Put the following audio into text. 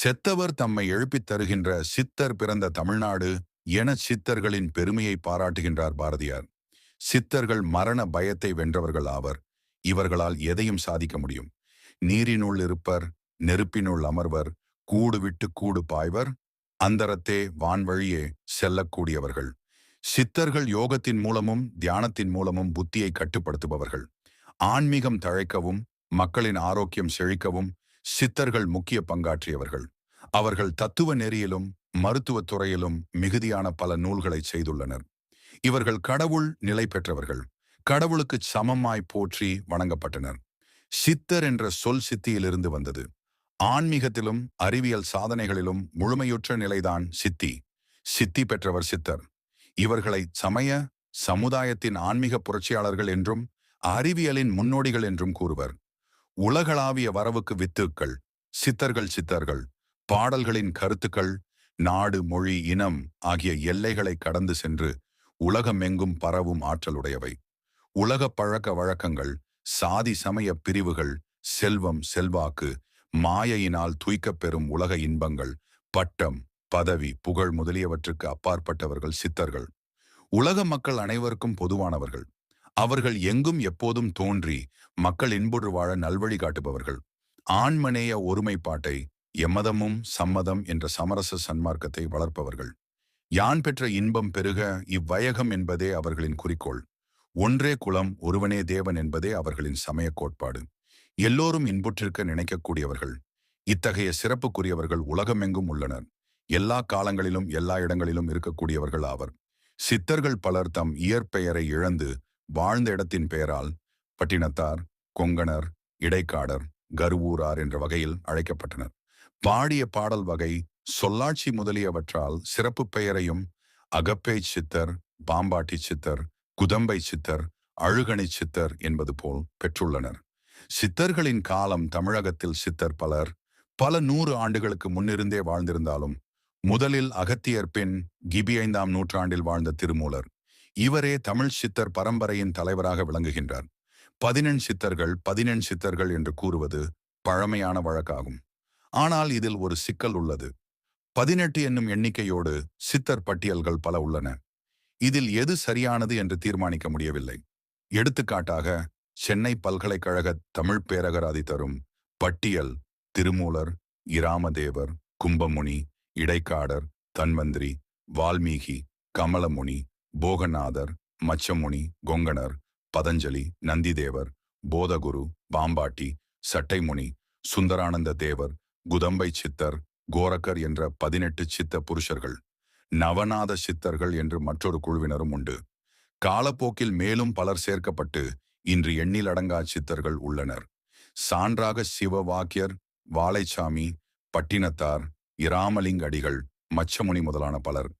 செத்தவர் தம்மை எழுப்பித் தருகின்ற சித்தர் பிறந்த தமிழ்நாடு என சித்தர்களின் பெருமையை பாராட்டுகின்றார் பாரதியார். சித்தர்கள் மரண பயத்தை வென்றவர்கள் ஆவர். இவர்களால் எதையும் சாதிக்க முடியும். நீரினுள் இருப்பர் நெருப்பினுள் அமர்வர் கூடு விட்டு கூடு பாய்வர் அந்தரத்தே வான்வழியே செல்லக்கூடியவர்கள். சித்தர்கள் யோகத்தின் மூலமும் தியானத்தின் மூலமும் புத்தியை கட்டுப்படுத்துபவர்கள். ஆன்மீகம் தழைக்கவும் மக்களின் ஆரோக்கியம் செழிக்கவும் சித்தர்கள் முக்கிய பங்காற்றியவர்கள். அவர்கள் தத்துவ நெறியிலும் மருத்துவத் துறையிலும் மிகுதியான பல நூல்களை செய்துள்ளனர். இவர்கள் கடவுள் நிலை பெற்றவர்கள். கடவுளுக்கு சமமாய் போற்றி வணங்கப்பட்டனர். சித்தர் என்ற சொல் சித்தியிலிருந்து வந்தது. ஆன்மீகத்திலும் அறிவியல் சாதனைகளிலும் முழுமையுற்ற நிலைதான் சித்தி. சித்தி பெற்றவர் சித்தர். இவர்களை சமய சமுதாயத்தின் ஆன்மீக புரட்சியாளர்கள் என்றும் அறிவியலின் முன்னோடிகள் என்றும் கூறுவர். உலகளாவிய வரவுக்கு வித்துக்கள் சித்தர்கள் சித்தர்கள் பாடல்களின் கருத்துக்கள் நாடு மொழி இனம் ஆகிய எல்லைகளை கடந்து சென்று உலகமெங்கும் பரவும் ஆற்றலுடையவை. உலக பழக்க வழக்கங்கள் சாதி சமய பிரிவுகள் செல்வம் செல்வாக்கு மாயையினால் தூய்க்கப் பெறும் உலக இன்பங்கள் பட்டம் பதவி புகழ் முதலியவற்றுக்கு அப்பாற்பட்டவர்கள் சித்தர்கள். உலக மக்கள் அனைவருக்கும் பொதுவானவர்கள். அவர்கள் எங்கும் எப்போதும் தோன்றி மக்கள் இன்புறு வாழ நல்வழி காட்டுபவர்கள். ஆண்மனேய ஒருமைப்பாட்டை எம்மதமும் சம்மதம் என்ற சமரச சன்மார்க்கத்தை வளர்ப்பவர்கள். யான் பெற்ற இன்பம் பெருக இவ்வயகம் என்பதே அவர்களின் குறிக்கோள். ஒன்றே குலம் ஒருவனே தேவன் என்பதே அவர்களின் சமய கோட்பாடு. எல்லோரும் இன்புற்றிருக்க நினைக்கக்கூடியவர்கள். இத்தகைய சிறப்புக்குரியவர்கள் உலகமெங்கும் உள்ளனர். எல்லா காலங்களிலும் எல்லா இடங்களிலும் இருக்கக்கூடியவர்கள் ஆவர். சித்தர்கள் பலர் தம் இயற்பெயரை இழந்து வாழ்ந்த இடத்தின் பெயரால் பட்டினத்தார் கொங்கணர் இடைக்காடர் கருவூரார் என்ற வகையில் அழைக்கப்பட்டனர். பாடிய பாடல் வகை சொல்லாட்சி முதலியவற்றால் சிறப்பு பெயரையும் அகப்பை சித்தர் பாம்பாட்டி சித்தர் குதம்பை சித்தர் அழுகணி சித்தர் என்பது போல் பெற்றுள்ளனர். சித்தர்களின் காலம் தமிழகத்தில் சித்தர் பலர் பல நூறு ஆண்டுகளுக்கு முன்னிருந்தே வாழ்ந்திருந்தாலும் முதலில் அகத்தியர் பெண் கிபி ஐந்தாம் நூற்றாண்டில் வாழ்ந்த திருமூலர். இவரே தமிழ் சித்தர் பரம்பரையின் தலைவராக விளங்குகின்றார். பதினெண் சித்தர்கள் பதினெண் சித்தர்கள் என்று கூறுவது பழமையான வழக்காகும். ஆனால் இதில் ஒரு சிக்கல் உள்ளது. பதினெட்டு என்னும் எண்ணிக்கையோடு சித்தர் பட்டியல்கள் பல உள்ளன. இதில் எது சரியானது என்று தீர்மானிக்க முடியவில்லை. எடுத்துக்காட்டாக சென்னை பல்கலைக்கழக தமிழ் பேரகராதி தரும் பட்டியல் திருமூலர் இராமதேவர் கும்பமுனி இடைக்காடர் தன்வந்திரி வால்மீகி கமலமுனி போகநாதர் மச்சமுனி கொங்கணர் பதஞ்சலி நந்திதேவர் போதகுரு பாம்பாட்டி சட்டைமுனி சுந்தரானந்த தேவர் குதம்பை சித்தர் கோரக்கர் என்ற பதினெட்டு சித்த புருஷர்கள் நவநாத சித்தர்கள் என்று மற்றொரு குழுவினரும் உண்டு. காலப்போக்கில் மேலும் பலர் சேர்க்கப்பட்டு இன்று எண்ணிலடங்கா சித்தர்கள் உள்ளனர். சான்றாக சிவவாக்கியர் வாழைச்சாமி பட்டினத்தார் இராமலிங்க அடிகள் மச்சமுனி முதலான பலர்.